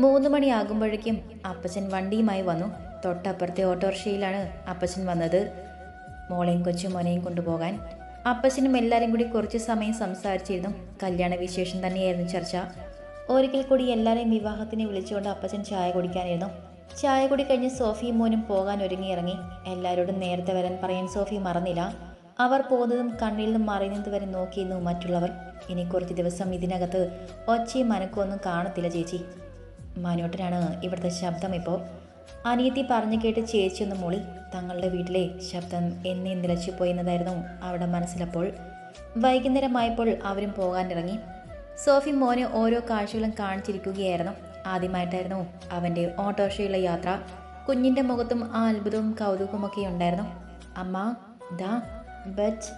മൂന്ന് മണിയാകുമ്പോഴേക്കും അപ്പച്ചൻ വണ്ടിയുമായി വന്നു. തൊട്ടപ്പുറത്തെ ഓട്ടോറിക്ഷയിലാണ് അപ്പച്ചൻ വന്നത്. മോളെയും കൊച്ചും മോനെയും കൊണ്ടുപോകാൻ. അപ്പച്ചനും എല്ലാവരും കൂടി കുറച്ച് സമയം സംസാരിച്ചിരുന്നു. കല്യാണ വിശേഷം തന്നെയായിരുന്നു ചർച്ച. ഒരിക്കൽ കൂടി എല്ലാവരെയും വിവാഹത്തിന് വിളിച്ചുകൊണ്ട് അപ്പച്ചൻ ചായ കുടിക്കാനിരുന്നു. ചായ കുടി കഴിഞ്ഞ് സോഫിയും മോനും പോകാൻ ഒരുങ്ങി ഇറങ്ങി. എല്ലാവരോടും നേരത്തെ വരാൻ പറയാൻ സോഫി മറന്നില്ല. അവർ പോകുന്നതും കണ്ണിൽ നിന്നും മറിയുന്നത് വരെ നോക്കിയിരുന്നു മറ്റുള്ളവർ. ഇനി കുറച്ച് ദിവസം ഇതിനകത്ത് ഒച്ചയും മനക്കൊന്നും കാണത്തില്ല ചേച്ചി. മനോട്ടനാണ് ഇവിടുത്തെ ശബ്ദം ഇപ്പോൾ. അനിയത്തി പറഞ്ഞു കേട്ട് ചേച്ചി ഒന്ന് മൂളി. തങ്ങളുടെ വീട്ടിലെ ശബ്ദം എന്നെ നിലച്ചു പോയെന്നതായിരുന്നു അവിടെ മനസ്സിലപ്പോൾ. വൈകുന്നേരമായപ്പോൾ അവരും പോകാനിറങ്ങി. സോഫി മോന് ഓരോ കാഴ്ചകളും കാണിച്ചിരിക്കുകയായിരുന്നു. ആദ്യമായിട്ടായിരുന്നു അവന്റെ ഓട്ടോറിക്ഷയുള്ള യാത്ര. കുഞ്ഞിന്റെ മുഖത്തും ആ അത്ഭുതവും കൗതുകമൊക്കെ ഉണ്ടായിരുന്നു. അമ്മ ദാ ബച്ച്.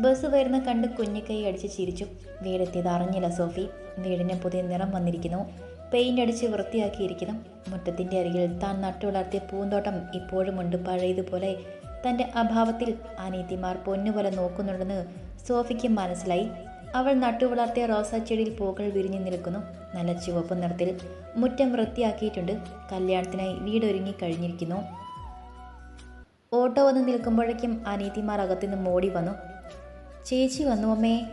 ബസ് വരുന്ന കണ്ട് കുഞ്ഞിക്കൈ അടിച്ച് ചിരിച്ചു. വീടെത്തിയത് അറിഞ്ഞില്ല സോഫി. വീടിന് പുതിയ നിറം വന്നിരിക്കുന്നു. പെയിന്റ് അടിച്ച് വൃത്തിയാക്കിയിരിക്കുന്നു മുറ്റത്തിന്റെ അരികിൽ താൻ നട്ടുവളർത്തിയ പൂന്തോട്ടം ഇപ്പോഴുമുണ്ട്. പഴയതുപോലെ തന്റെ അഭാവത്തിൽ അനീതിമാർ പൊന്നുപോലെ നോക്കുന്നുണ്ടെന്ന് സോഫിക്ക് മനസ്സിലായി. അവൾ നട്ടുവളർത്തിയ റോസാ ചെടിയിൽ പൂക്കൾ വിരിഞ്ഞു നിൽക്കുന്നു. നല്ല ചുവപ്പ് നിറത്തിൽ മുറ്റം വൃത്തിയാക്കിയിട്ടുണ്ട്. കല്യാണത്തിനായി വീടൊരുങ്ങി കഴിഞ്ഞിരിക്കുന്നു. ഓട്ടോ വന്ന് നിൽക്കുമ്പോഴേക്കും അനീതിമാർ അകത്തുനിന്ന് മോടി വന്നു. ചേച്ചി വന്നു അമ്മേ.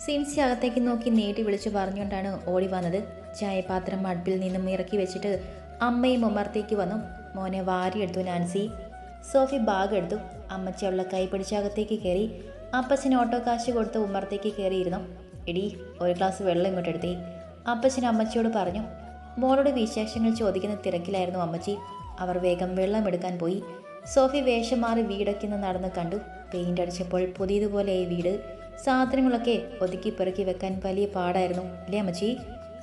സിൻസി അകത്തേക്ക് നോക്കി നേടി വിളിച്ചു പറഞ്ഞുകൊണ്ടാണ് ഓടി വന്നത്. ചായപാത്രം അടുപ്പിൽ നിന്നും ഇറക്കി വെച്ചിട്ട് അമ്മയും ഉമ്മർത്തേക്ക് വന്നു. മോനെ വാരിയെടുത്തു നാൻസി. സോഫി ബാഗ് എടുത്തു. അമ്മച്ചി കൈ പിടിച്ചകത്തേക്ക് കയറി. അപ്പച്ചൻ ഓട്ടോ കാശ് കൊടുത്ത് ഉമ്മർത്തേക്ക് കയറിയിരുന്നു. എടി ഒരു ഗ്ലാസ് വെള്ളം ഇങ്ങോട്ട് എടുത്തേ. അപ്പച്ചൻ അമ്മച്ചിയോട് പറഞ്ഞു മോളുടെ വിശേഷങ്ങൾ ചോദിക്കുന്ന തിരക്കിലായിരുന്നു അമ്മച്ചി. അവർ വേഗം വെള്ളം എടുക്കാൻ പോയി. സോഫി വേഷം മാറി വീടൊക്കെ നടന്ന് കണ്ടു. പെയിന്റ് അടിച്ചപ്പോൾ പുതിയതുപോലെ ഈ വീട്. സാധനങ്ങളൊക്കെ ഒതുക്കി പെറുക്കി വെക്കാൻ വലിയ പാടായിരുന്നു. അല്ലേ അമ്മച്ചി?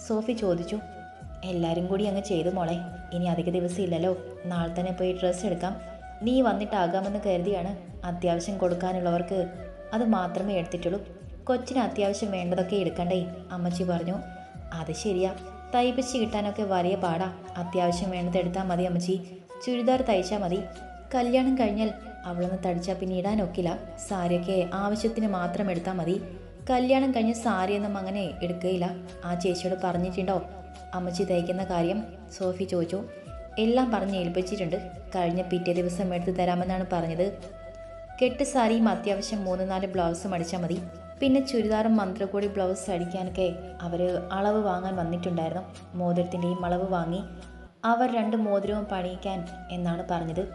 സോഫി ചോദിച്ചു എല്ലാവരും കൂടി അങ്ങ് ചെയ്തു മോളെ. ഇനി അധിക ദിവസം ഇല്ലല്ലോ. നാളെ തന്നെ പോയി ഡ്രസ്സ് എടുക്കാം. നീ വന്നിട്ടാകാമെന്ന് കരുതിയാണ് അത്യാവശ്യം കൊടുക്കാനുള്ളവർക്ക്. അത് മാത്രമേ എടുത്തിട്ടുള്ളൂ. കൊച്ചിന് അത്യാവശ്യം വേണ്ടതൊക്കെ എടുക്കണ്ടേ? അമ്മച്ചി പറഞ്ഞു. അത് ശരിയാ. തയ്പ്പിച്ച് കിട്ടാനൊക്കെ വലിയ പാടാ. അത്യാവശ്യം വേണ്ടത് എടുത്താൽ മതി അമ്മച്ചി. ചുരിദാർ തയ്ച്ചാൽ മതി. കല്യാണം കഴിഞ്ഞാൽ അവളൊന്ന് തടിച്ചാൽ പിന്നെ ഇടാനൊക്കില്ല. സാരിയൊക്കെ ആവശ്യത്തിന് മാത്രം എടുത്താൽ മതി. കല്യാണം കഴിഞ്ഞ് സാരിയൊന്നും അങ്ങനെ എടുക്കുകയില്ല ആ ചേച്ചിയോട് പറഞ്ഞിട്ടുണ്ടോ? അമ്മച്ചി തയ്ക്കുന്ന കാര്യം സോഫി ചോദിച്ചു. എല്ലാം പറഞ്ഞ് ഏൽപ്പിച്ചിട്ടുണ്ട്. കഴിഞ്ഞ പിറ്റേ ദിവസം എടുത്ത് തരാമെന്നാണ് പറഞ്ഞത്. കെട്ട് സാരിയും അത്യാവശ്യം മൂന്ന് നാല് ബ്ലൗസും അടിച്ചാൽ മതി. പിന്നെ ചുരിദാറും മന്ത്രക്കൂടി ബ്ലൗസ് അടിക്കാനൊക്കെ അവർ അളവ് വാങ്ങാൻ വന്നിട്ടുണ്ടായിരുന്നു. മോതിരത്തിന്റെയും അളവ് വാങ്ങി അവർ രണ്ട് മോതിരവും പണിയിക്കാൻ എന്നാണ് പറഞ്ഞത്.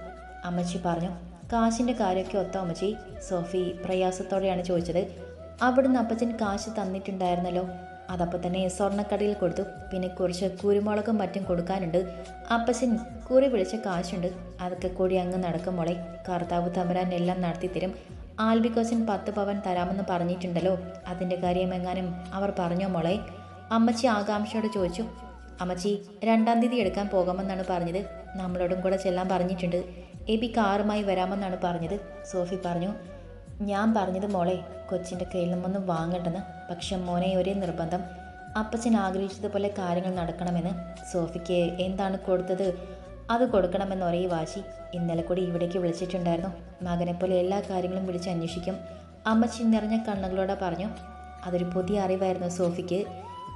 അമ്മച്ചി പറഞ്ഞു കാശിന്റെ കാര്യമൊക്കെ ഒത്ത അമ്മച്ചി? സോഫി പ്രയാസത്തോടെയാണ് ചോദിച്ചത്. അവിടുന്ന് അപ്പച്ചൻ കാശ് തന്നിട്ടുണ്ടായിരുന്നല്ലോ. അതപ്പോൾ തന്നെ സ്വർണക്കടയിൽ കൊടുത്തു. പിന്നെ കുറച്ച് കുരുമുളകും മറ്റും കൊടുക്കാനുണ്ട്. അപ്പച്ചൻ കുറി വിളിച്ച കാശുണ്ട്. അതൊക്കെ കൂടി അങ്ങ് നടക്കും മോളെ. കർത്താവ് തമരാൻ എല്ലാം നടത്തിത്തരും. ആൽബിക്കോസിൻ പത്ത് പവൻ തരാമെന്ന് പറഞ്ഞിട്ടുണ്ടല്ലോ. അതിന്റെ കാര്യം എങ്ങാനും അവർ പറഞ്ഞോ മോളെ? അമ്മച്ചി ആകാംക്ഷയോട് ചോദിച്ചു. അമ്മച്ചി രണ്ടാം തീയതി എടുക്കാൻ പോകാമെന്നാണ് പറഞ്ഞത്. നമ്മളോടും കൂടെ ചെല്ലാൻ പറഞ്ഞിട്ടുണ്ട്. എബി കാറുമായി വരാമെന്നാണ് പറഞ്ഞത്. സോഫി പറഞ്ഞു. ഞാൻ പറഞ്ഞത് മോളെ കൊച്ചിന്റെ കയ്യിൽ നിന്നൊന്നും വാങ്ങണ്ടെന്ന്. പക്ഷെ മോനെ ഒരേ നിർബന്ധം. അപ്പച്ചൻ ആഗ്രഹിച്ചതുപോലെ കാര്യങ്ങൾ നടക്കണമെന്ന് സോഫിക്ക് എന്താണ് കൊടുത്തത്? അത് കൊടുക്കണമെന്ന് ഒരേ വാശി. ഇന്നലെ കൂടി ഇവിടേക്ക് വിളിച്ചിട്ടുണ്ടായിരുന്നു. മകനെപ്പോലെ എല്ലാ കാര്യങ്ങളും വിളിച്ച് അന്വേഷിക്കും. അമ്മച്ചി നിറഞ്ഞ കണ്ണുകളോടെ പറഞ്ഞു അതൊരു പുതിയ അറിവായിരുന്നു സോഫിക്ക്.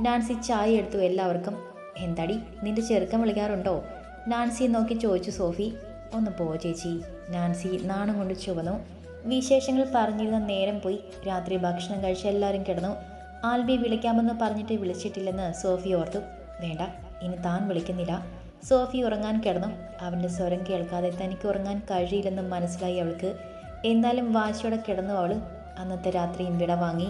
നാൻസി ചായ എടുത്തു എല്ലാവർക്കും. എന്താടി നിന്റെ ചെറുക്കം വിളിക്കാറുണ്ടോ? നാൻസിയെ നോക്കി ചോദിച്ചു സോഫി. ഒന്ന് പോ ചേച്ചി. നാൻസി നാണം കൊണ്ട് ചുവന്നു. വിശേഷങ്ങൾ പറഞ്ഞിരുന്ന നേരം പോയി. രാത്രി ഭക്ഷണം കഴിച്ച് എല്ലാവരും കിടന്നു. ആൽബി വിളിക്കാമെന്ന് പറഞ്ഞിട്ട് വിളിച്ചിട്ടില്ലെന്ന് സോഫി ഓർത്തു. വേണ്ട ഇനി താൻ വിളിക്കുന്നില്ല. സോഫി ഉറങ്ങാൻ കിടന്നു. അവന്റെ സ്വരം കേൾക്കാതെ തനിക്ക് ഉറങ്ങാൻ കഴിയില്ലെന്ന് മനസ്സിലായി അവൾക്ക്. എന്നാലും വാശിയോടെ കിടന്നു അവൾ അന്നത്തെ രാത്രിയും വിട വാങ്ങി.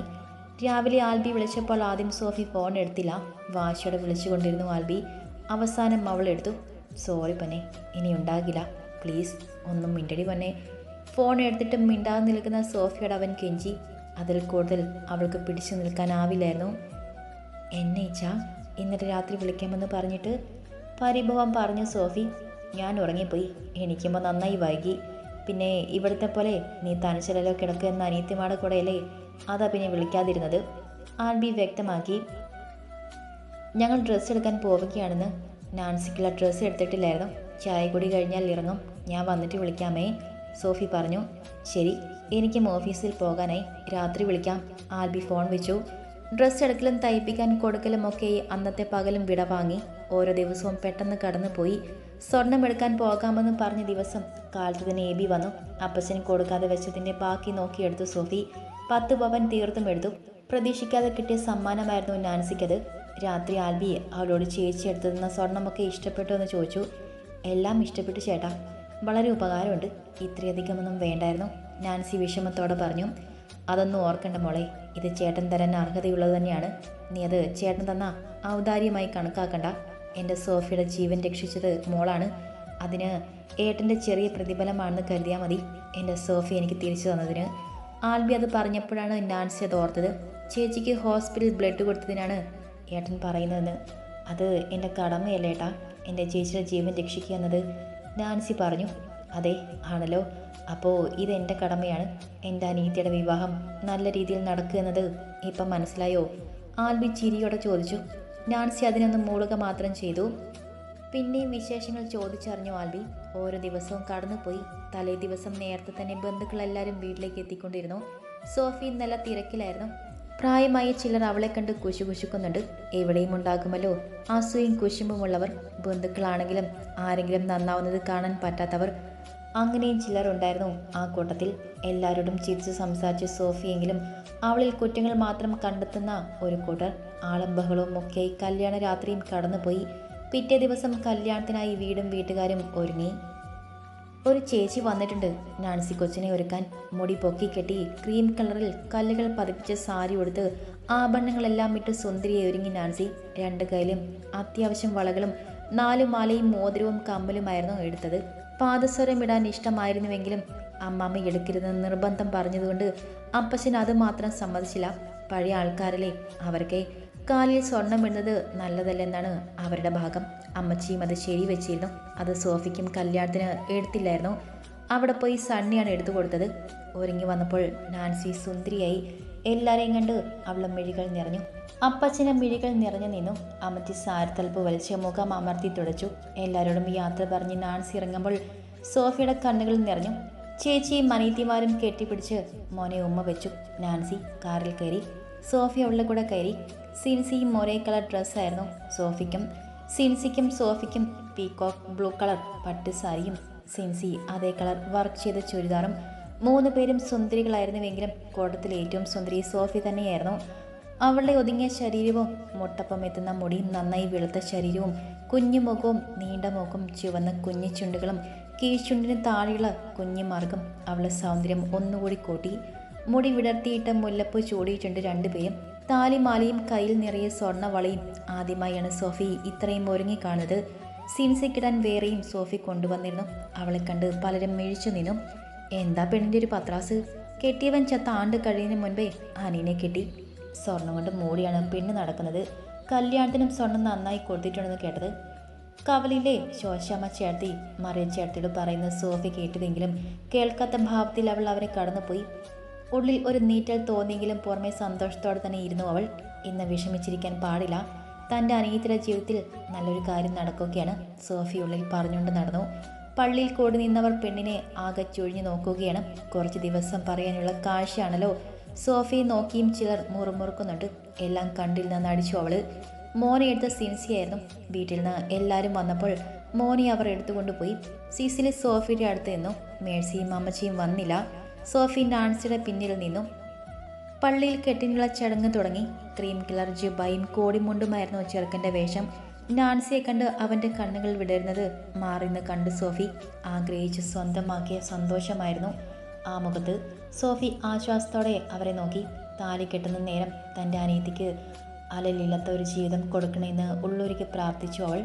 രാവിലെ ആൽബി വിളിച്ചപ്പോൾ ആദ്യം സോഫി ഫോൺ എടുത്തില്ല. വാശിയോടെ വിളിച്ചുകൊണ്ടിരുന്നു ആൽബി. അവസാനം അവൾ എടുത്തു. സോറി പനെ ഇനി ഉണ്ടാകില്ല. പ്ലീസ് ഒന്നും മിണ്ടടി പന്നെ. ഫോൺ എടുത്തിട്ട് മിണ്ടാതെ നിൽക്കുന്ന സോഫിയോട് അവൻ കെഞ്ചി. അതിൽ കൂടുതൽ അവൾക്ക് പിടിച്ചു നിൽക്കാനാവില്ലായിരുന്നു. എന്നെ ഇച്ച ഇന്നലെ രാത്രി വിളിക്കാമെന്ന് പറഞ്ഞിട്ട് പരിഭവം പറഞ്ഞു സോഫി ഞാൻ ഉറങ്ങിപ്പോയി. എനിക്കുമ്പോൾ നന്നായി വൈകി. പിന്നെ ഇവിടുത്തെ പോലെ നീ തനിച്ചലോ കിടക്കുക എന്ന അനിയത്തിമാടെ കൂടെയല്ലേ? അതാ പിന്നെ വിളിക്കാതിരുന്നത്. ആൽബി വ്യക്തമാക്കി. ഞങ്ങൾ ഡ്രസ്സ് എടുക്കാൻ പോവുകയാണെന്ന്. നാൻസിക്കുള്ള ഡ്രസ്സ് എടുത്തിട്ടില്ലായിരുന്നു. ചായ കൂടി കഴിഞ്ഞാൽ ഇറങ്ങും. ഞാൻ വന്നിട്ട് വിളിക്കാമേ. സോഫി പറഞ്ഞു ശരി എനിക്കും ഓഫീസിൽ പോകാനായി രാത്രി വിളിക്കാം. ആൽബി ഫോൺ വെച്ചു. ഡ്രസ്സ് എടുക്കലും തയ്പ്പിക്കാൻ കൊടുക്കലും ഒക്കെ അന്നത്തെ പകലും വിട വാങ്ങി. ഓരോ ദിവസവും പെട്ടെന്ന് കടന്നുപോയി. സ്വർണം എടുക്കാൻ പോകാമെന്ന് പറഞ്ഞ ദിവസം കാലത്ത് തന്നെ എബി വന്നു. അപ്പച്ചൻ കൊടുക്കാതെ വെച്ചതിന്റെ ബാക്കി നോക്കിയെടുത്തു സോഫി. പത്ത് പവൻ തീർത്തും എടുത്തു. പ്രതീക്ഷിക്കാതെ കിട്ടിയ സമ്മാനമായിരുന്നു നാൻസിക്കത്. രാത്രി ആൽബി അവളോട് ചേച്ചി എടുത്തു തന്ന സ്വർണമൊക്കെ ഇഷ്ടപ്പെട്ടു എന്ന് ചോദിച്ചു. എല്ലാം ഇഷ്ടപ്പെട്ടു ചേട്ടാ. വളരെ ഉപകാരമുണ്ട്. ഇത്രയധികമൊന്നും വേണ്ടായിരുന്നു. നാൻസി വിഷമത്തോടെ പറഞ്ഞു അതൊന്നും ഓർക്കണ്ട മോളെ. ഇത് ചേട്ടൻ തരാൻ അർഹതയുള്ളത് തന്നെയാണ്. നീ അത് ചേട്ടൻ തന്ന. ഔദാര്യമായി കണക്കാക്കണ്ട. എന്റെ സോഫിയുടെ ജീവൻ രക്ഷിച്ചത് മോളാണ്. അതിന് ഏട്ടന്റെ ചെറിയ പ്രതിഫലമാണെന്ന് കരുതിയാൽ മതി. എന്റെ സോഫി എനിക്ക് തിരിച്ചു തന്നതിന്. ആൽബി അത് പറഞ്ഞപ്പോഴാണ് നാൻസി അത് ഓർത്തത്. ചേച്ചിക്ക് ഹോസ്പിറ്റലിൽ ബ്ലഡ് കൊടുത്തതിനാണ് ഏട്ടൻ പറയുന്നതെന്ന്. അത് എന്റെ കടമയല്ല ഏട്ടാ. എന്റെ ചേച്ചിയുടെ ജീവൻ രക്ഷിക്കുക എന്നത്. നാൻസി പറഞ്ഞു അതെ ആണല്ലോ. അപ്പോൾ ഇതെന്റെ കടമയാണ്. എന്റെ അനീത്തിയുടെ വിവാഹം നല്ല രീതിയിൽ നടക്കുക എന്നത് ഇപ്പം മനസ്സിലായോ? ആൽബി ചിരിയോടെ ചോദിച്ചു നാൻസി അതിനൊന്ന് മൂളുക മാത്രം ചെയ്തു? പിന്നെയും വിശേഷങ്ങൾ ചോദിച്ചറിഞ്ഞു ആൽബി. ഓരോ ദിവസവും കടന്നുപോയി. തലേ ദിവസം നേരത്തെ തന്നെ ബന്ധുക്കളെല്ലാവരും വീട്ടിലേക്ക് എത്തിക്കൊണ്ടിരുന്നു. സോഫി നല്ല തിരക്കിലായിരുന്നു. പ്രായമായ ചിലർ അവളെ കണ്ട് കുശുകുശുക്കുന്നുണ്ട്. എവിടെയും ഉണ്ടാകുമല്ലോ. അസൂയും കുശുമ്പുമുള്ളവർ ബന്ധുക്കളാണെങ്കിലും ആരെങ്കിലും നന്നാവുന്നത് കാണാൻ പറ്റാത്തവർ. അങ്ങനെയും ചിലർ ഉണ്ടായിരുന്നു. ആ കൂട്ടത്തിൽ എല്ലാവരോടും ചിരിച്ച് സംസാരിച്ച് സോഫിയെങ്കിലും അവളിൽ കുറ്റങ്ങൾ മാത്രം കണ്ടെത്തുന്ന ഒരു കൂട്ടർ ആളും ബഹളവും ഒക്കെ കല്യാണ രാത്രിയും കടന്നുപോയി. പിറ്റേ ദിവസം കല്യാണത്തിനായി വീടും വീട്ടുകാരും ഒരുങ്ങി. ഒരു ചേച്ചി വന്നിട്ടുണ്ട്. നാൻസി കൊച്ചിനെ ഒരുക്കാൻ മുടി പൊക്കി കെട്ടി ക്രീം കളറിൽ കല്ലുകൾ പതിപ്പിച്ച സാരി ഉടുത്ത് ആഭരണങ്ങളെല്ലാം ഇട്ട് സുന്ദരിയെ ഒരുങ്ങി നാൻസി. രണ്ട് കയ്യിലും അത്യാവശ്യം വളകളും നാലു മാലയും മോതിരവും കമ്മലുമായിരുന്നു എടുത്തത്. പാദസ്വരം ഇടാൻ ഇഷ്ടമായിരുന്നുവെങ്കിലും അമ്മാമ്മ എടുക്കരുതെന്ന് നിർബന്ധം പറഞ്ഞതുകൊണ്ട് അപ്പച്ചൻ അത് മാത്രം സമ്മതിച്ചില്ല. പഴയ ആൾക്കാരിലെ അവർക്ക് കാലിൽ സ്വർണം ഇടുന്നത് നല്ലതല്ലെന്നാണ് അവരുടെ ഭാഗം. അമ്മച്ചിയും അത് ശരി വെച്ചിരുന്നു. അത് സോഫിക്കും കല്യാണത്തിന് എടുത്തില്ലായിരുന്നു. അവിടെ പോയി സണ്ണിയാണ് എടുത്തു കൊടുത്തത്. ഒരുങ്ങി വന്നപ്പോൾ നാൻസി സുന്ദരിയായി എല്ലാവരെയും കണ്ട് അവളെ മിഴികൾ നിറഞ്ഞു. അപ്പച്ചനെ മിഴികൾ നിറഞ്ഞു നിന്നു. അമ്മച്ചി സാരത്തലപ്പ് വലിച്ച് മുഖം അമർത്തി തുടച്ചു. എല്ലാവരോടും യാത്ര പറഞ്ഞ് നാൻസി ഇറങ്ങുമ്പോൾ സോഫിയുടെ കണ്ണുകൾ നിറഞ്ഞു. ചേച്ചിയും മനീത്തിമാരും കെട്ടിപ്പിടിച്ച് മോനെ ഉമ്മ വെച്ചു. നാൻസി കാറിൽ കയറി. സോഫിയ അവളുടെ കൂടെ കയറി. സിൻസിയും ഒരേ കളർ ഡ്രസ്സായിരുന്നു സോഫിക്കും. സിൻസിക്കും സോഫിക്കും പീകോക്ക് ബ്ലൂ കളർ പട്ട് സാരിയും സിൻസി അതേ കളർ വർക്ക് ചെയ്ത ചുരിദാറും. മൂന്ന് പേരും സുന്ദരികളായിരുന്നുവെങ്കിലും കൂട്ടത്തിൽ ഏറ്റവും സുന്ദരി സോഫി തന്നെയായിരുന്നു. അവളുടെ ഒതുങ്ങിയ ശരീരവും മുട്ടപ്പം എത്തുന്ന മുടിയും നന്നായി വെളുത്ത ശരീരവും കുഞ്ഞു മുഖവും നീണ്ട മുഖവും ചുവന്ന കുഞ്ഞു ചുണ്ടുകളും കീഴ്ചുണ്ടിന് താഴെയുള്ള കുഞ്ഞു മാർഗം അവളുടെ സൗന്ദര്യം ഒന്നുകൂടി കൂട്ടി. മുടി വിടർത്തിയിട്ട മുല്ലപ്പൂ ചൂടിയിട്ടുണ്ട് രണ്ടുപേരും താലിമാലയും കയ്യിൽ നിറയെ സ്വർണവളയും ആദ്യമായാണ് സോഫി ഇത്രയും ഒരുങ്ങിക്കാണത് സിൻസിക്കിടാൻ വേറെയും സോഫി കൊണ്ടുവന്നിരുന്നു. അവളെ കണ്ട് പലരും മിഴിച്ചു നിന്നു. എന്താ പെണ്ണിന്റെ ഒരു പത്രാസ്? കെട്ടിയവൻ ചത്ത ആണ്ട് കഴിയുന്നതിന് മുൻപേ അനീനെ കെട്ടി. സ്വർണം കൊണ്ട് മൂടിയാണ് പെണ്ണ് നടക്കുന്നത്. കല്യാണത്തിനും സ്വർണം നന്നായി കൊടുത്തിട്ടുണ്ടെന്ന് കേട്ടത്. കവലിലെ ശോശാമ്മ ചേർത്തി മറിയ ചേർത്തിയോട് പറയുന്ന സോഫി കേട്ടുവെങ്കിലും കേൾക്കാത്ത ഭാവത്തിൽ അവൾ അവരെ കടന്നുപോയി. ഉള്ളിൽ ഒരു നീറ്റൽ തോന്നിയെങ്കിലും പുറമെ സന്തോഷത്തോടെ തന്നെ ഇരുന്നു അവൾ. ഇന്ന് വിഷമിച്ചിരിക്കാൻ പാടില്ല. തന്റെ അനിയത്തിയുടെ ജീവിതത്തിൽ നല്ലൊരു കാര്യം നടക്കുകയാണ്. സോഫി ഉള്ളിൽ പറഞ്ഞുകൊണ്ട് നടന്നു. പള്ളിയിൽ കൂടി നിന്നവർ പെണ്ണിനെ ആകെ ചൊഴിഞ്ഞു നോക്കുകയാണ്. കുറച്ച് ദിവസം പറയാനുള്ള കാഴ്ചയാണല്ലോ. സോഫി നോക്കിയും ചിലർ മുറുമുറുക്കുന്നുണ്ട്. എല്ലാം കണ്ടിൽ നിന്ന് അടിച്ചു അവൾ. മോനെ എടുത്ത സിൻസിയായിരുന്നു. വീട്ടിൽ നിന്ന് എല്ലാവരും വന്നപ്പോൾ മോനെ അവർ എടുത്തുകൊണ്ടുപോയി. സിസിലി സോഫിയുടെ അടുത്ത് നിന്നു. മേഴ്സിയും അമ്മച്ചിയും വന്നില്ല. സോഫി നാൻസിയുടെ പിന്നിൽ നിന്നും പള്ളിയിൽ കെട്ടിനുള്ള ചടങ്ങ് തുടങ്ങി. ക്രീം കളർ ജുബായും കോടിമുണ്ടുമായിരുന്നു ചെറുക്കന്റെ വേഷം. നാൻസിയെ കണ്ട് അവന്റെ കണ്ണുകൾ വിടരുന്നത് മാറിന്ന് കണ്ട് സോഫി ആഗ്രഹിച്ച് സ്വന്തമാക്കിയ സന്തോഷമായിരുന്നു. ആ മുഖത്ത് സോഫി ആശ്വാസത്തോടെ അവരെ നോക്കി. താലി കെട്ടുന്ന നേരം തന്റെ അനിയത്തിക്ക് അലലില്ലാത്ത ഒരു ജീവിതം കൊടുക്കണമെന്ന് ഉള്ളൊരുക്കി പ്രാർത്ഥിച്ചു അവൾ.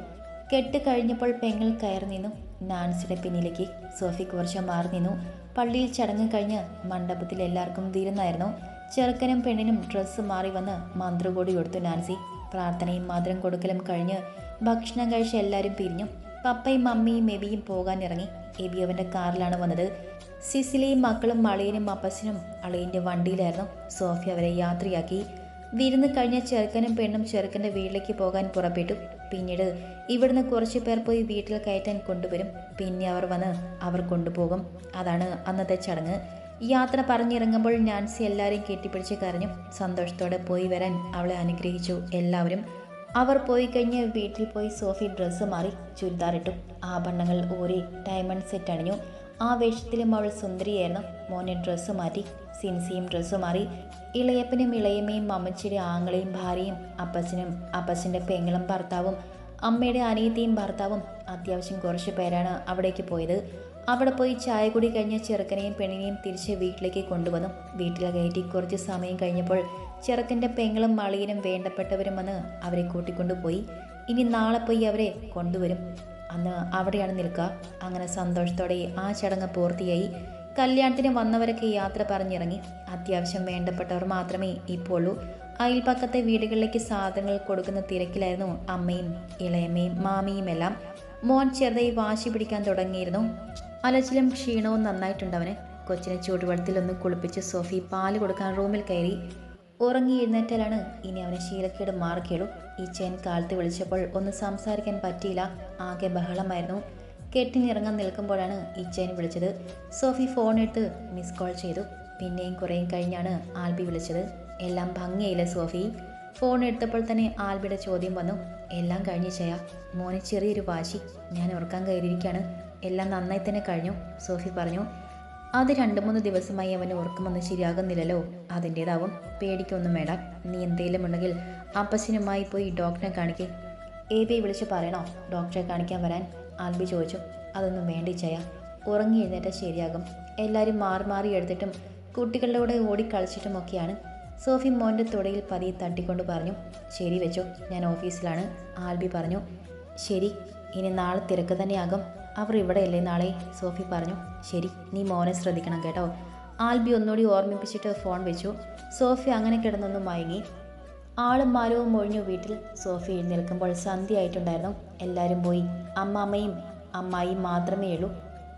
കെട്ട് കഴിഞ്ഞപ്പോൾ പെങ്ങൾ കയറി നിന്നു. നാൻസിയുടെ പിന്നിലേക്ക് സോഫി കുറച്ച് മാറി നിന്നു. പള്ളിയിൽ ചടങ്ങ് കഴിഞ്ഞ് മണ്ഡപത്തിൽ എല്ലാവർക്കും തീരുന്നായിരുന്നു. ചെറുക്കനും പെണ്ണിനും ഡ്രസ്സ് മാറി വന്ന് മന്ത്രകൂടി കൊടുത്തു നാൻസി. പ്രാർത്ഥനയും മധുരം കൊടുക്കലും കഴിഞ്ഞ് ഭക്ഷണം കഴിച്ച് എല്ലാവരും പിരിഞ്ഞു. പപ്പയും മമ്മിയും എബിയും പോകാനിറങ്ങി. എബി അവന്റെ കാറിലാണ് വന്നത്. സിസിലിയും മക്കളും അളിയനും അപ്പച്ചനും അളിയന്റെ വണ്ടിയിലായിരുന്നു. സോഫി അവരെ യാത്രയാക്കി. വിരുന്ന് കഴിഞ്ഞ ചെറുക്കനും പെണ്ണും ചെറുക്കന്റെ വീട്ടിലേക്ക് പോകാൻ പുറപ്പെട്ടു. പിന്നീട് ഇവിടുന്ന് കുറച്ച് പേർ പോയി വീട്ടിൽ കയറ്റാൻ കൊണ്ടുവരും. പിന്നെ അവർ വന്ന് അവർ കൊണ്ടുപോകും. അതാണ് അന്നത്തെ ചടങ്ങ്. യാത്ര പറഞ്ഞിറങ്ങുമ്പോൾ നാൻസി എല്ലാവരെയും കെട്ടിപ്പിടിച്ച് കരഞ്ഞു. സന്തോഷത്തോടെ പോയി വരാൻ അവളെ അനുഗ്രഹിച്ചു എല്ലാവരും. അവർ പോയി കഴിഞ്ഞ് വീട്ടിൽ പോയി സോഫി ഡ്രസ്സ് മാറി ചുരിദാറിട്ടു. ആഭരണങ്ങൾ ഊരി ഡയമണ്ട് സെറ്റ് അണിഞ്ഞു. ആ വേഷത്തിലും അവൾ സുന്ദരിയായിരുന്നു. മോനെ ഡ്രസ്സ് മാറ്റി സിൻസിയും ഡ്രസ്സ് മാറി. ഇളയപ്പനും ഇളയമ്മയും അമ്മച്ചിയുടെ ആങ്ങളെയും ഭാര്യയും അപ്പച്ചനും അപ്പച്ചന്റെ പെങ്ങളും ഭർത്താവും അമ്മയുടെ അനിയത്തിയും ഭർത്താവും അത്യാവശ്യം കുറച്ച് പേരാണ് അവിടേക്ക് പോയത്. അവിടെ പോയി ചായ കൂടി കഴിഞ്ഞ ചെറുക്കനെയും പെണ്ണിനെയും തിരിച്ച് വീട്ടിലേക്ക് കൊണ്ടുവന്നു. വീട്ടിലെ കയറ്റി കുറച്ച് സമയം കഴിഞ്ഞപ്പോൾ ചെറുക്കന്റെ പെങ്ങളും മളിയനും വേണ്ടപ്പെട്ടവരും വന്ന് അവരെ കൂട്ടിക്കൊണ്ടുപോയി. ഇനി നാളെ പോയി അവരെ കൊണ്ടുവരും. അന്ന് അവിടെയാണ് നിൽക്കുക. അങ്ങനെ സന്തോഷത്തോടെ ആ ചടങ്ങ് പൂർത്തിയായി. കല്യാണത്തിന് വന്നവരൊക്കെ യാത്ര പറഞ്ഞിറങ്ങി. അത്യാവശ്യം വേണ്ടപ്പെട്ടവർ മാത്രമേ ഇപ്പോൾ ഉള്ളൂ അയൽപ്പക്കത്തെ വീടുകളിലേക്ക് സാധനങ്ങൾ കൊടുക്കുന്ന തിരക്കിലായിരുന്നു അമ്മയും ഇളയമ്മയും മാമിയും എല്ലാം. മോൻ ചെറുതായി വാശി പിടിക്കാൻ തുടങ്ങിയിരുന്നു. അലച്ചിലും ക്ഷീണവും നന്നായിട്ടുണ്ടവന് കൊച്ചിനെ ചൂടുവെള്ളത്തിലൊന്ന് കുളിപ്പിച്ച് സോഫി പാൽ കൊടുക്കാൻ റൂമിൽ കയറി. ഉറങ്ങി എഴുന്നേറ്റാലാണ് ഇനി അവനെ ശീലക്കേട് മാറുകയുള്ളൂ. ഈ ചേൻ കാലത്ത് വിളിച്ചപ്പോൾ ഒന്ന് സംസാരിക്കാൻ പറ്റിയില്ല. ആകെ ബഹളമായിരുന്നു. കെട്ടിനിറങ്ങാൻ നിൽക്കുമ്പോഴാണ് ഈ ചേൻ വിളിച്ചത്. സോഫി ഫോൺ എടുത്ത് മിസ് കോൾ ചെയ്തു. പിന്നെയും കുറേയും കഴിഞ്ഞാണ് ആൽബി വിളിച്ചത്. എല്ലാം ഭംഗിയായില്ല സോഫി? ഫോൺ എടുത്തപ്പോൾ തന്നെ ആൽബിയുടെ ചോദ്യം വന്നു. എല്ലാം കഴിഞ്ഞു ചെയ്യാ മോനെ ചെറിയൊരു വാശി. ഞാൻ ഉറക്കാൻ കയറിയിരിക്കുകയാണ്. എല്ലാം നന്നായി തന്നെ കഴിഞ്ഞു സോഫി പറഞ്ഞു. അത് രണ്ട് മൂന്ന് ദിവസമായി അവൻ ഓർക്കുമെന്ന് ശരിയാകുന്നില്ലല്ലോ. അതിന്റേതാവും പേടിക്കൊന്നും വേണ്ട. നീ എന്തെങ്കിലും ഉണ്ടെങ്കിൽ അപ്പച്ചനുമായി പോയി ഡോക്ടറെ കാണിക്കേ. എ ബി വിളിച്ച് പറയണോ? ഡോക്ടറെ കാണിക്കാൻ വരാൻ? ആൽബി ചോദിച്ചു. അതൊന്നും വേണ്ടി ചെയ്യാം ഉറങ്ങി എഴുന്നേറ്റ ശരിയാകും. എല്ലാവരും മാറി മാറി എടുത്തിട്ടും കുട്ടികളുടെ കൂടെ ഓടിക്കളിച്ചിട്ടുമൊക്കെയാണ് സോഫി മോന്റെ തുടയിൽ പതിയെ തട്ടിക്കൊണ്ട് പറഞ്ഞു. ശരി വെച്ചോ. ഞാൻ ഓഫീസിലാണ്. ആൽബി പറഞ്ഞു. ശരി. ഇനി നാളെ തിരക്ക് തന്നെയാകും. അവർ ഇവിടെയല്ലേ നാളെ സോഫി പറഞ്ഞു. ശരി നീ മോനെ ശ്രദ്ധിക്കണം കേട്ടോ. ആൽബി ഒന്നുകൂടി ഓർമ്മിപ്പിച്ചിട്ട് ഫോൺ വെച്ചു. സോഫി അങ്ങനെ കിടന്നൊന്നും മയങ്ങി. ആളും മാലവും ഒഴിഞ്ഞു വീട്ടിൽ സോഫി എഴുന്നേൽക്കുമ്പോൾ സന്ധ്യയായിട്ടുണ്ടായിരുന്നു എല്ലാവരും പോയി. അമ്മാമ്മയും അമ്മായിയും മാത്രമേ ഉള്ളൂ.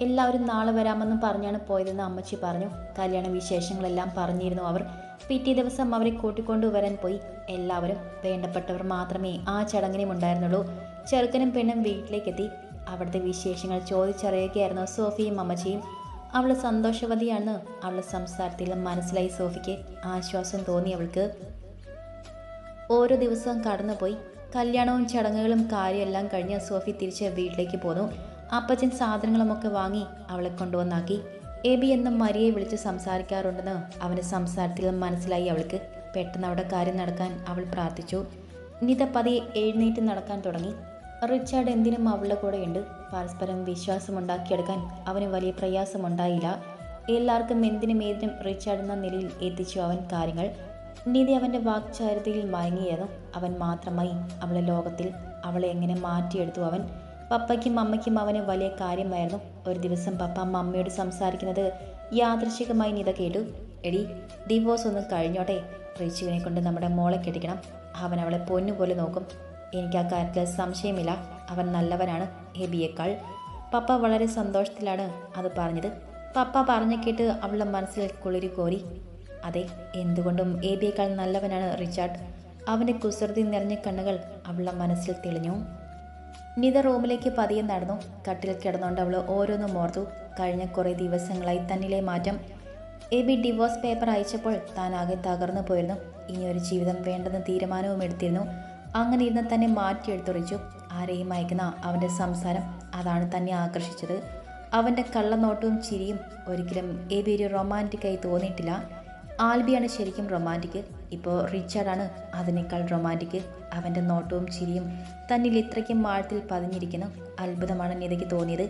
എല്ലാവരും നാളെ വരാമെന്നും പറഞ്ഞാണ് പോയതെന്ന് അമ്മച്ചി പറഞ്ഞു. കല്യാണ വിശേഷങ്ങളെല്ലാം പറഞ്ഞിരുന്നു അവർ. പിറ്റേ ദിവസം അവരെ കൂട്ടിക്കൊണ്ടുവരാൻ പോയി. എല്ലാവരും വേണ്ടപ്പെട്ടവർ മാത്രമേ ആ ചടങ്ങിനും ഉണ്ടായിരുന്നുള്ളൂ ചെറുക്കനും പെണ്ണും വീട്ടിലേക്കെത്തി. അവിടുത്തെ വിശേഷങ്ങൾ ചോദിച്ചറിയുകയായിരുന്നു സോഫിയും അമ്മച്ചിയും അവൾ സന്തോഷവതിയാണെന്ന് അവളുടെ സംസാരത്തിൽ മനസ്സിലായി സോഫിക്ക് ആശ്വാസം തോന്നി അവൾക്ക്. ഓരോ ദിവസവും കടന്നുപോയി. കല്യാണവും ചടങ്ങുകളും കാര്യമെല്ലാം കഴിഞ്ഞ് സോഫി തിരിച്ച് വീട്ടിലേക്ക് പോന്നു. അപ്പച്ചൻ സാധനങ്ങളുമൊക്കെ വാങ്ങി അവളെ കൊണ്ടുവന്നാക്കി. എബി എന്നും മരിയെ വിളിച്ച് സംസാരിക്കാറുണ്ടെന്ന് അവന്റെ സംസാരത്തിൽ മനസ്സിലായി അവൾക്ക്. പെട്ടെന്ന് അവിടെ കാര്യം നടക്കാൻ അവൾ പ്രാർത്ഥിച്ചു. നിത പതിയെ എഴുന്നേറ്റ് നടക്കാൻ തുടങ്ങി. റിച്ചാർഡ് എന്തിനും അവളുടെ കൂടെയുണ്ട്. പരസ്പരം വിശ്വാസമുണ്ടാക്കിയെടുക്കാൻ അവന് വലിയ പ്രയാസമുണ്ടായില്ല. എല്ലാവർക്കും എന്തിനും ഏതിനും റിച്ചാർഡ് എന്ന നിലയിൽ എത്തിച്ചു അവൻ കാര്യങ്ങൾ. നിധി അവന്റെ വാക്ചാരിതയിൽ മയങ്ങിയതും അവൻ മാത്രമായി അവളെ ലോകത്തിൽ അവളെ എങ്ങനെ മാറ്റിയെടുത്തു അവൻ? പപ്പയ്ക്കും അമ്മയ്ക്കും അവന് വലിയ കാര്യമായിരുന്നു. ഒരു ദിവസം പപ്പ മമ്മയോട് സംസാരിക്കുന്നത് യാദൃശികമായി നിത കേട്ടു. എടി ഡിവോഴ്സ് ഒന്നും കഴിഞ്ഞോട്ടെ? റിച്ചുവിനെ കൊണ്ട് നമ്മുടെ മോളെ കെട്ടിക്കണം. അവൻ അവളെ പൊന്നുപോലെ നോക്കും. എനിക്ക് ആ കാര്യത്തിൽ സംശയമില്ല. അവൻ നല്ലവനാണ് ഹെബിയേക്കാൾ. പപ്പ വളരെ സന്തോഷത്തിലാണ് അത് പറഞ്ഞത്. പപ്പ പറഞ്ഞു കേട്ട് അവളുടെ മനസ്സിൽ കുളിരി കോരി. അതെ എന്തുകൊണ്ടും എബിയേക്കാൾ നല്ലവനാണ് റിച്ചാർഡ്. അവന്റെ കുസൃതി നിറഞ്ഞ കണ്ണുകൾ അവളുടെ മനസ്സിൽ തെളിഞ്ഞു. നിത റൂമിലേക്ക് പതിയെ നടന്നു. കട്ടിൽ കിടന്നുകൊണ്ട് അവൾ ഓരോന്നും ഓർത്തു കഴിഞ്ഞ കുറേ ദിവസങ്ങളായി തന്നിലെ മാറ്റം. എ ബി ഡിവോഴ്സ് പേപ്പർ അയച്ചപ്പോൾ താൻ ആകെ തകർന്നു പോയിരുന്നു. ഇനി ഒരു ജീവിതം വേണ്ടെന്ന് തീരുമാനവും എടുത്തിരുന്നു. അങ്ങനെ ഇരുന്ന് തന്നെ മാറ്റിയെടുത്തുറിച്ചു ആരെയും അയക്കുന്ന അവന്റെ സംസാരം അതാണ് തന്നെ ആകർഷിച്ചത്. അവന്റെ കള്ളനോട്ടവും ചിരിയും ഒരിക്കലും ഏ ബി ഒരു റൊമാന്റിക്കായി തോന്നിയിട്ടില്ല. ആൽബിയാണ് ശരിക്കും റൊമാന്റിക് ഇപ്പോൾ റിച്ചാർഡാണ് അതിനേക്കാൾ റൊമാന്റിക് അവന്റെ നോട്ടവും ചിരിയും തന്നിൽ ഇത്രയ്ക്കും മാഴത്തിൽ പതിഞ്ഞിരിക്കുന്നു. അത്ഭുതമാണ് നിതയ്ക്ക് തോന്നിയത്.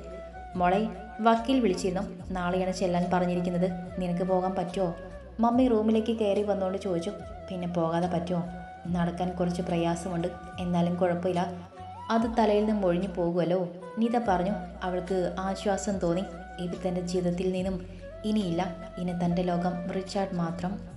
മോളെ വക്കീൽ വിളിച്ചിരുന്നു. നാളെയാണ് ചെല്ലാൻ പറഞ്ഞിരിക്കുന്നത്. നിനക്ക് പോകാൻ പറ്റുമോ മമ്മി റൂമിലേക്ക് കയറി വന്നുകൊണ്ട് ചോദിച്ചു. പിന്നെ പോകാതെ പറ്റുമോ നടക്കാൻ കുറച്ച് പ്രയാസമുണ്ട്. എന്നാലും കുഴപ്പമില്ല. അത് തലയിൽ നിന്നും ഒഴിഞ്ഞു പോകുമല്ലോ നീത പറഞ്ഞു അവൾക്ക് ആശ്വാസം തോന്നി. ഇത് തന്റെ ജീവിതത്തിൽ നിന്നും ഇനിയില്ല. ഇനി തന്റെ ലോകം റിച്ചാർഡ് മാത്രം.